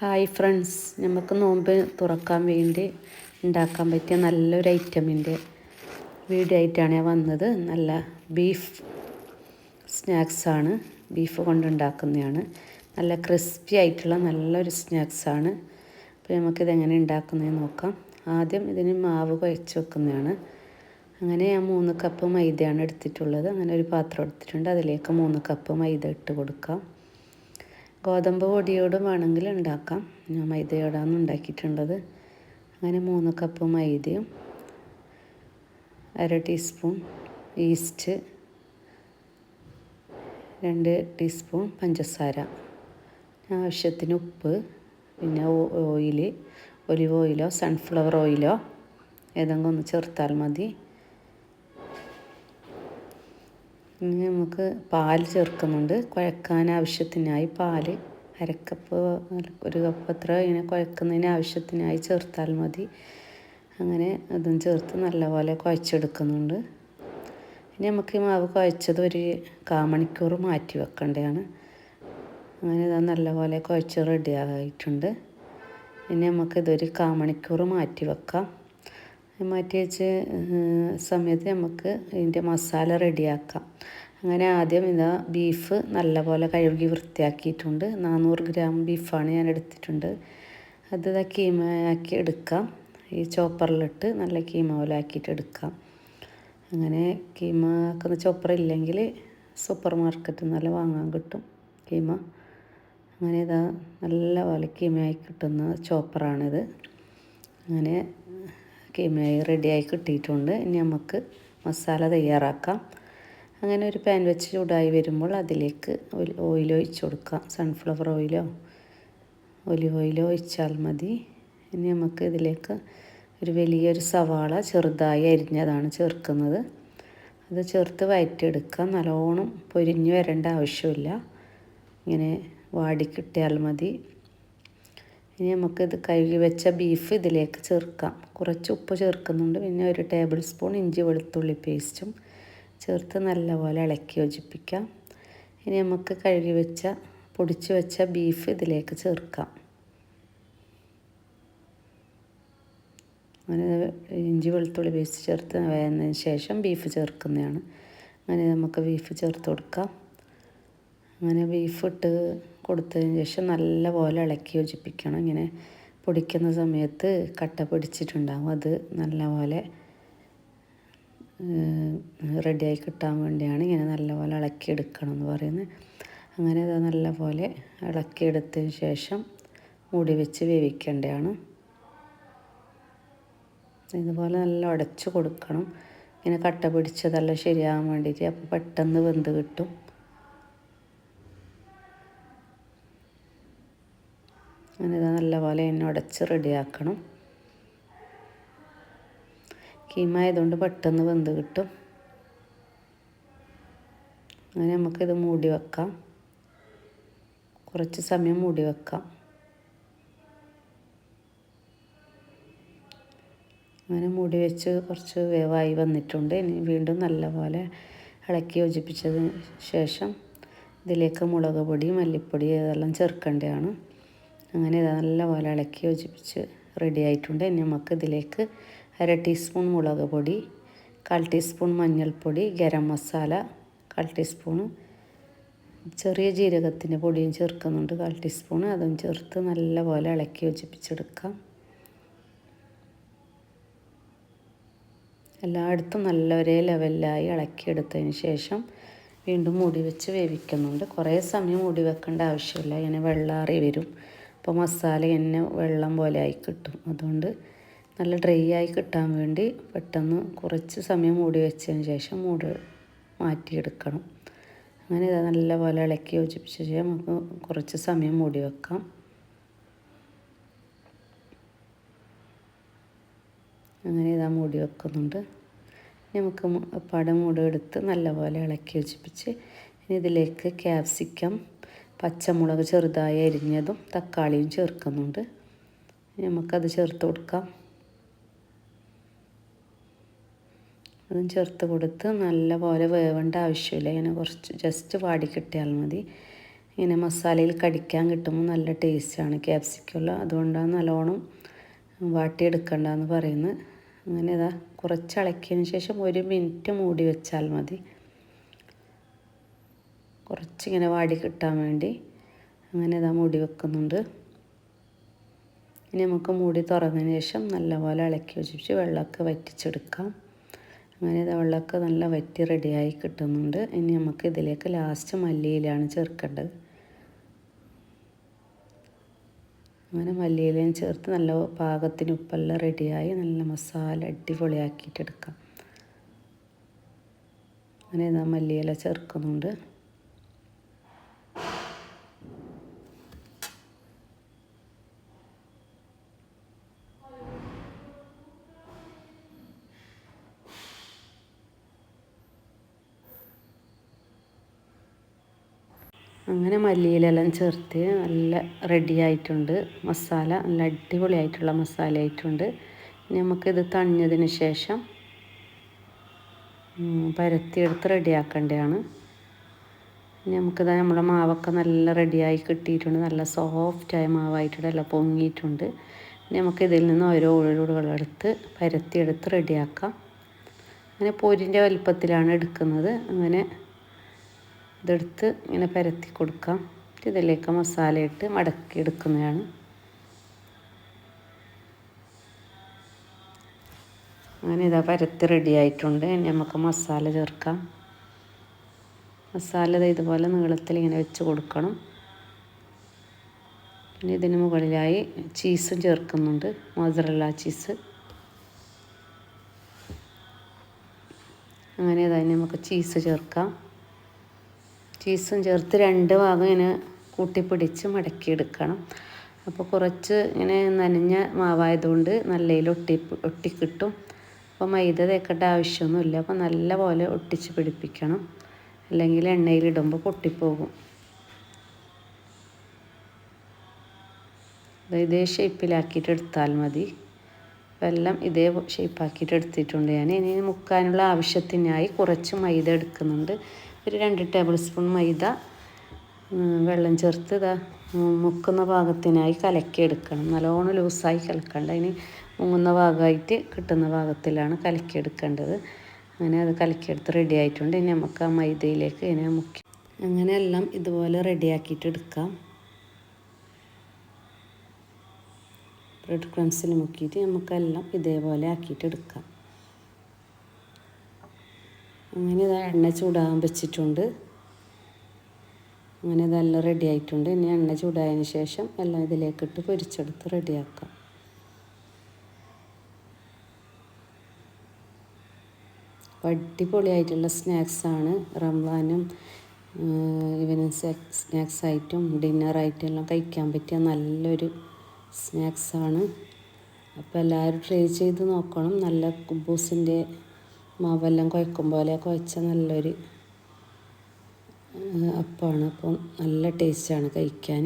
Hi friends നമുക്ക് നോമ്പ് തുറക്കാൻ വേണ്ടി ഉണ്ടാക്കാൻ പറ്റിയ നല്ലൊരു ഐറ്റമിന്റെ വീഡിയോ ആയിട്ടാണ് ഞാൻ വന്നത്. നല്ല ബീഫ് സ്നാക്സാണ് ബീഫ് കൊണ്ടുണ്ടാക്കുന്നതാണ്. നല്ല ക്രിസ്പി ആയിട്ടുള്ള നല്ലൊരു സ്നാക്സാണ് അപ്പോൾ നമുക്കിതെങ്ങനെ ഉണ്ടാക്കുന്നതെന്ന് നോക്കാം. ആദ്യം ഇതിന് മാവ് കുഴച്ച് വെക്കുന്നതാണ്. അങ്ങനെ ഞാൻ മൂന്ന് കപ്പ് മൈദയാണ് എടുത്തിട്ടുള്ളത്. അങ്ങനെ ഒരു പാത്രം എടുത്തിട്ടുണ്ട്. അതിലേക്ക് മൂന്ന് കപ്പ് മൈദ ഇട്ട് കൊടുക്കാം. ഗോതമ്പ് പൊടിയോടും വേണമെങ്കിൽ ഉണ്ടാക്കാം ഞാൻ മൈദയോടാണ് ഉണ്ടാക്കിയിട്ടുള്ളത്. അങ്ങനെ മൂന്ന് കപ്പ് മൈദയും അര ടീസ്പൂൺ ഈസ്റ്റ് രണ്ട് ടീസ്പൂൺ പഞ്ചസാര. ആവശ്യത്തിന് ഉപ്പ് പിന്നെ ഓയിൽ ഒലിവ് ഓയിലോ സൺഫ്ലവർ ഓയിലോ ഏതെങ്കിലും ഒന്ന് ചേർത്താൽ മതി. ഇനി നമുക്ക് പാൽ ചേർക്കുന്നുണ്ട്. കുഴക്കാൻ ആവശ്യത്തിനായി പാൽ അരക്കപ്പ് ഒരു കപ്പ് അത്ര ഇങ്ങനെ കുഴക്കുന്നതിന് ആവശ്യത്തിനായി ചേർത്താൽ മതി. അങ്ങനെ അതും ചേർത്ത് നല്ലപോലെ കുഴച്ചെടുക്കുന്നുണ്ട്. ഇനി നമുക്ക് ഈ മാവ് കുഴച്ചത് ഒരു കാമണിക്കൂർ മാറ്റി വെക്കേണ്ടതാണ്. അങ്ങനെ ഇത് നല്ലപോലെ കുഴച്ച് റെഡി ആയിട്ടുണ്ട്. ഇനി നമുക്കിതൊരു കാമണിക്കൂർ മാറ്റി വെക്കാം. മാറ്റി വെച്ച് സമയത്ത് നമുക്ക് ഇതിന്റെ മസാല റെഡിയാക്കാം. അങ്ങനെ ആദ്യം ഇതാ ബീഫ് നല്ലപോലെ കഴുകി വൃത്തിയാക്കിയിട്ടുണ്ട്. നാനൂറ് ഗ്രാം ബീഫാണ് ഞാൻ എടുത്തിട്ടുണ്ട്. അത് ഇതാ കീമയാക്കി എടുക്കാം. ഈ ചോപ്പറിലിട്ട് നല്ല കീമ പോലെ ആക്കിയിട്ട് എടുക്കാം. അങ്ങനെ കീമ ആക്കുന്ന ചോപ്പർ ഇല്ലെങ്കിൽ സൂപ്പർ മാർക്കറ്റിൽ നല്ല വാങ്ങാൻ കിട്ടും കീമ. അങ്ങനെ ഇതാ നല്ല പോലെ കീമയായി കിട്ടുന്ന ചോപ്പറാണിത്. അങ്ങനെ കീമയായി റെഡിയായി കിട്ടിയിട്ടുണ്ട്. ഇനി നമുക്ക് മസാല തയ്യാറാക്കാം. അങ്ങനെ ഒരു പാൻ വെച്ച് ചൂടായി വരുമ്പോൾ അതിലേക്ക് ഓയിൽ ഒഴിച്ചു കൊടുക്കാം. സൺഫ്ലവർ ഓയിലോ ഒലിവ് ഓയിലോ ഒഴിച്ചാൽ മതി. ഇനി നമുക്ക് ഇതിലേക്ക് ഒരു വലിയൊരു സവാള ചെറുതായി അരിഞ്ഞതാണ് ചേർക്കുന്നത്. അത് ചേർത്ത് വയറ്റിയെടുക്കാം. നല്ലോണം പൊരിഞ്ഞു വരേണ്ട ആവശ്യമില്ല. ഇങ്ങനെ വാടിക്കിട്ടിയാൽ മതി. ഇനി നമുക്കിത് കഴുകി വെച്ച ബീഫ് ഇതിലേക്ക് ചേർക്കാം. കുറച്ച് ഉപ്പ് ചേർക്കുന്നുണ്ട്. പിന്നെ ഒരു ടേബിൾ സ്പൂൺ ഇഞ്ചി വെളുത്തുള്ളി പേസ്റ്റും ചേർത്ത് നല്ലപോലെ ഇളക്കി യോജിപ്പിക്കാം. ഇനി നമുക്ക് കഴുകി വെച്ച പൊടിച്ച് വെച്ച ബീഫ് ഇതിലേക്ക് ചേർക്കാം. അങ്ങനെ ഇഞ്ചി വെളുത്തുള്ളി പേസ്റ്റ് ചേർത്ത് വേന്നതിന് ശേഷം ബീഫ് ചേർക്കുന്നതാണ്. അങ്ങനെ നമുക്ക് ബീഫ് ചേർത്ത് കൊടുക്കാം. അങ്ങനെ ബീഫ് ഇട്ട് കൊടുത്തതിന് ശേഷം നല്ലപോലെ ഇളക്കി യോജിപ്പിക്കണം. ഇങ്ങനെ പൊടിക്കുന്ന സമയത്ത് കട്ട പിടിച്ചിട്ടുണ്ടാകും അത് നല്ലപോലെ റെഡിയായി കിട്ടാൻ വേണ്ടിയാണ് ഇങ്ങനെ നല്ലപോലെ ഇളക്കിയെടുക്കണം എന്ന് പറയുന്നത്. അങ്ങനെ അത് നല്ലപോലെ ഇളക്കിയെടുത്തതിന് ശേഷം മൂടി വെച്ച് വേവിക്കേണ്ടതാണ്. ഇതുപോലെ നല്ല ഉടച്ച് കൊടുക്കണം. ഇങ്ങനെ കട്ട പിടിച്ചതെല്ലാം ശരിയാകാൻ വേണ്ടിയിട്ട് അപ്പോൾ പെട്ടെന്ന് വെന്ത് കിട്ടും. അങ്ങനെ ഇത് നല്ലപോലെ എന്നെ ഉടച്ച് റെഡിയാക്കണം. കീമ ആയതുകൊണ്ട് പെട്ടെന്ന് വെന്ത് കിട്ടും. അങ്ങനെ നമുക്കിത് മൂടി വെക്കാം. കുറച്ച് സമയം മൂടി വെക്കാം. അങ്ങനെ മൂടി വെച്ച് കുറച്ച് വേവായി വന്നിട്ടുണ്ട്. ഇനി വീണ്ടും നല്ലപോലെ ഇളക്കി യോജിപ്പിച്ചതിന് ശേഷം ഇതിലേക്ക് മുളക് പൊടി മല്ലിപ്പൊടി ഇതെല്ലാം ചേർക്കേണ്ടതാണ്. അങ്ങനെ ഇത് നല്ലപോലെ ഇളക്കി യോജിപ്പിച്ച് റെഡി ആയിട്ടുണ്ട്. ഇനി നമുക്ക് ഇതിലേക്ക് അര ടീസ്പൂൺ മുളക് പൊടി കാൽ ടീസ്പൂൺ മഞ്ഞൾപ്പൊടി ഗരം മസാല കാൽ ടീസ്പൂൺ ചെറിയ ജീരകത്തിന്റെ പൊടിയും ചേർക്കുന്നുണ്ട്. കാൽ ടീസ്പൂൺ അതും ചേർത്ത് നല്ലപോലെ ഇളക്കി യോജിപ്പിച്ചെടുക്കാം. എല്ലായിടത്തും നല്ല ഒരേ ലെവലിലായി ഇളക്കിയെടുത്തതിന് ശേഷം വീണ്ടും മൂടി വെച്ച് വേവിക്കുന്നുണ്ട്. കുറേ സമയം മൂടി വെക്കേണ്ട ആവശ്യമില്ല. ഇങ്ങനെ വെള്ളാറി വരും. അപ്പോൾ മസാല തന്നെ വെള്ളം പോലെ ആയി കിട്ടും. അതുകൊണ്ട് നല്ല ഡ്രൈ ആയി കിട്ടാൻ വേണ്ടി പെട്ടെന്ന് കുറച്ച് സമയം മൂടി വെച്ചതിന് ശേഷം മൂടി മാറ്റിയെടുക്കണം. അങ്ങനെ ഇത് നല്ലപോലെ ഇളക്കി യോജിപ്പിച്ച ശേഷം നമുക്ക് കുറച്ച് സമയം മൂടി വെക്കാം. അങ്ങനെ ഇതാ മൂടി വെക്കുന്നുണ്ട്. നമുക്ക് പടം മൂടി എടുത്ത് നല്ലപോലെ ഇളക്കി യോജിപ്പിച്ച് ഇനി ഇതിലേക്ക് ക്യാപ്സിക്കം പച്ചമുളക് ചെറുതായി അരിഞ്ഞതും തക്കാളിയും ചേർക്കുന്നുണ്ട്. നമുക്കത് ചേർത്ത് കൊടുക്കാം. അതും ചേർത്ത് കൊടുത്ത് നല്ലപോലെ വേവേണ്ട ആവശ്യമില്ല. ഇങ്ങനെ കുറച്ച് ജസ്റ്റ് വാടി കിട്ടിയാൽ മതി. ഇങ്ങനെ മസാലയിൽ കടിക്കാൻ കിട്ടുമ്പോൾ നല്ല ടേസ്റ്റാണ് ക്യാപ്സിക്കുള്ള അതുകൊണ്ടാണ് നല്ലോണം വാട്ടിയെടുക്കണ്ടെന്ന് പറയുന്നത്. അങ്ങനെ ഇതാ കുറച്ച് ഇളക്കിയതിന് ശേഷം ഒരു മിനിറ്റ് മൂടി വെച്ചാൽ മതി. കുറച്ചിങ്ങനെ വാടി കിട്ടാൻ വേണ്ടി അങ്ങനെ ഇതാ മൂടി വെക്കുന്നുണ്ട്. ഇനി നമുക്ക് മൂടി തുറന്നതിന് ശേഷം നല്ലപോലെ ഇളക്കി വെച്ചിട്ട് വെള്ളമൊക്കെ വറ്റിച്ചെടുക്കാം. അങ്ങനെ ഇത് വെള്ളമൊക്കെ നല്ല വറ്റി റെഡിയായി കിട്ടുന്നുണ്ട്. ഇനി നമുക്ക് ഇതിലേക്ക് ലാസ്റ്റ് മല്ലിയിലാണ് ചേർക്കേണ്ടത്. അങ്ങനെ മല്ലിയിലയും ചേർത്ത് നല്ല പാകത്തിന് ഉപ്പെല്ലാം റെഡിയായി നല്ല മസാല അടിപൊളിയാക്കിയിട്ടെടുക്കാം. അങ്ങനെ ഇതാ മല്ലിയില ചേർക്കുന്നുണ്ട്. അങ്ങനെ മല്ലിയിലെല്ലാം ചേർത്ത് നല്ല റെഡി ആയിട്ടുണ്ട്. മസാല നല്ല അടിപൊളിയായിട്ടുള്ള മസാല ആയിട്ടുണ്ട് നമുക്കിത് തണിഞ്ഞതിന് ശേഷം പരത്തിയെടുത്ത് റെഡിയാക്കേണ്ടതാണ് നമുക്കിത് നമ്മുടെ മാവൊക്കെ നല്ല റെഡിയായി കിട്ടിയിട്ടുണ്ട്. നല്ല സോഫ്റ്റായ മാവായിട്ടുണ്ട്. എല്ലാം പൊങ്ങിയിട്ടുണ്ട്. ഇനി നമുക്ക് ഇതിൽ നിന്ന് ഓരോ ഉഴലുകളെടുത്ത് പരത്തിയെടുത്ത് റെഡിയാക്കാം അങ്ങനെ പൊരിന്റെ വലിപ്പത്തിലാണ് എടുക്കുന്നത്. അങ്ങനെ ഇതെടുത്ത് ഇങ്ങനെ പരത്തി കൊടുക്കാം ഇതിലേക്ക് മസാല ഇട്ട് മടക്കി എടുക്കുന്നതാണ്. അങ്ങനെ ഇതാ പരത്തി റെഡി ആയിട്ടുണ്ട്. ഇനി നമുക്ക് മസാല ചേർക്കാം. മസാല ഇതുപോലെ നീളത്തിൽ ഇങ്ങനെ വെച്ച് കൊടുക്കണം. പിന്നെ ഇതിന് മുകളിലായി ചീസും ചേർക്കുന്നുണ്ട്. മോസറല്ല ചീസ് അങ്ങനെ ഇതായി നമുക്ക് ചീസ് ചേർക്കാം. ചീസും ചേർത്ത് രണ്ട് ഭാഗം ഇങ്ങനെ കൂട്ടിപ്പിടിച്ച് മടക്കിയെടുക്കണം. അപ്പോൾ കുറച്ച് ഇങ്ങനെ നനഞ്ഞ മാവായതുകൊണ്ട് നല്ലതിൽ ഒട്ടി ഒട്ടിക്കിട്ടും. അപ്പോൾ മൈദ തേക്കേണ്ട ആവശ്യമൊന്നുമില്ല. അപ്പോൾ നല്ല പോലെ ഒട്ടിച്ച് പിടിപ്പിക്കണം. അല്ലെങ്കിൽ എണ്ണയിലിടുമ്പോൾ പൊട്ടിപ്പോകും. ഇതേ ഷേപ്പിലാക്കിയിട്ട് എടുത്താൽ മതി. എല്ലാം ഇതേ ഷേപ്പാക്കിയിട്ട് എടുത്തിട്ടുണ്ട് ഞാൻ. ഇനി മുക്കാനുള്ള ആവശ്യത്തിനായി കുറച്ച് മൈദ എടുക്കുന്നുണ്ട്. ഒരു രണ്ട് ടേബിൾ സ്പൂൺ മൈദ വെള്ളം ചേർത്ത് ഇതാ മുക്കുന്ന ഭാഗത്തിനായി കലക്കിയെടുക്കണം. നല്ലോണം ലൂസായി കലക്കണ്ട. അതിന് മുങ്ങുന്ന ഭാഗമായിട്ട് കിട്ടുന്ന ഭാഗത്തിലാണ് കലക്കിയെടുക്കേണ്ടത്. അങ്ങനെ അത് കലക്കിയെടുത്ത് റെഡി ആയിട്ടുണ്ട്. ഇനി നമുക്ക് ആ മൈദയിലേക്ക് ഇതിനെ മുക്കി അങ്ങനെ എല്ലാം ഇതുപോലെ റെഡിയാക്കിയിട്ട് എടുക്കാം. ബ്രെഡ് ക്രംസിൽ മുക്കിയിട്ട് നമുക്കെല്ലാം ഇതേപോലെ ആക്കിയിട്ട് എടുക്കാം. അങ്ങനെ ഇതാ എണ്ണ ചൂടാകാൻ വെച്ചിട്ടുണ്ട്. അങ്ങനെ ഇതെല്ലാം റെഡി ആയിട്ടുണ്ട്. ഇനി എണ്ണ ചൂടായതിന് ശേഷം എല്ലാം ഇതിലേക്കിട്ട് പൊരിച്ചെടുത്ത് റെഡിയാക്കാം അടിപൊളിയായിട്ടുള്ള സ്നാക്സാണ് റംസാനും ഈവനിങ് സ്നാക്സ് ആയിട്ടും ഡിന്നറായിട്ടും എല്ലാം കഴിക്കാൻ പറ്റിയ നല്ലൊരു സ്നാക്സാണ് അപ്പോൾ എല്ലാവരും ട്രൈ ചെയ്ത് നോക്കണം. നല്ല കുബൂസിന്റെ മാവെല്ലാം കുഴക്കും പോലെ കുഴച്ച നല്ലൊരു അപ്പമാണ് അപ്പം നല്ല ടേസ്റ്റാണ് കഴിക്കാൻ.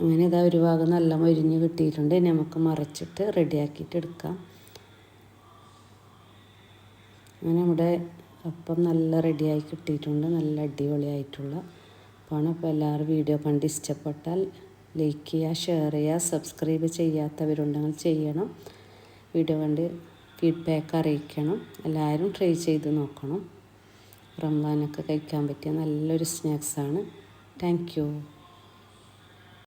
അങ്ങനെ ഇതാ ഒരു ഭാഗം നല്ല മൊരിഞ്ഞ് കിട്ടിയിട്ടുണ്ട്. ഇനി നമുക്ക് മറച്ചിട്ട് റെഡിയാക്കിയിട്ട് എടുക്കാം. അങ്ങനെ നമ്മുടെ അപ്പം നല്ല റെഡിയായി കിട്ടിയിട്ടുണ്ട്. നല്ല അടിപൊളിയായിട്ടുള്ള അപ്പമാണ് അപ്പോൾ എല്ലാവരും വീഡിയോ കണ്ട് ഇഷ്ടപ്പെട്ടാൽ ലൈക്ക് ചെയ്യുക ഷെയർ ചെയ്യുക സബ്സ്ക്രൈബ് ചെയ്യാത്തവരുണ്ടെങ്കിൽ ചെയ്യണം. വീഡിയോ കണ്ട് ഫീഡ്ബാക്ക് അറിയിക്കണം. എല്ലാവരും ട്രൈ ചെയ്ത് നോക്കണം. റംസാനൊക്കെ കഴിക്കാൻ പറ്റിയ നല്ലൊരു സ്നാക്സാണ് താങ്ക് യു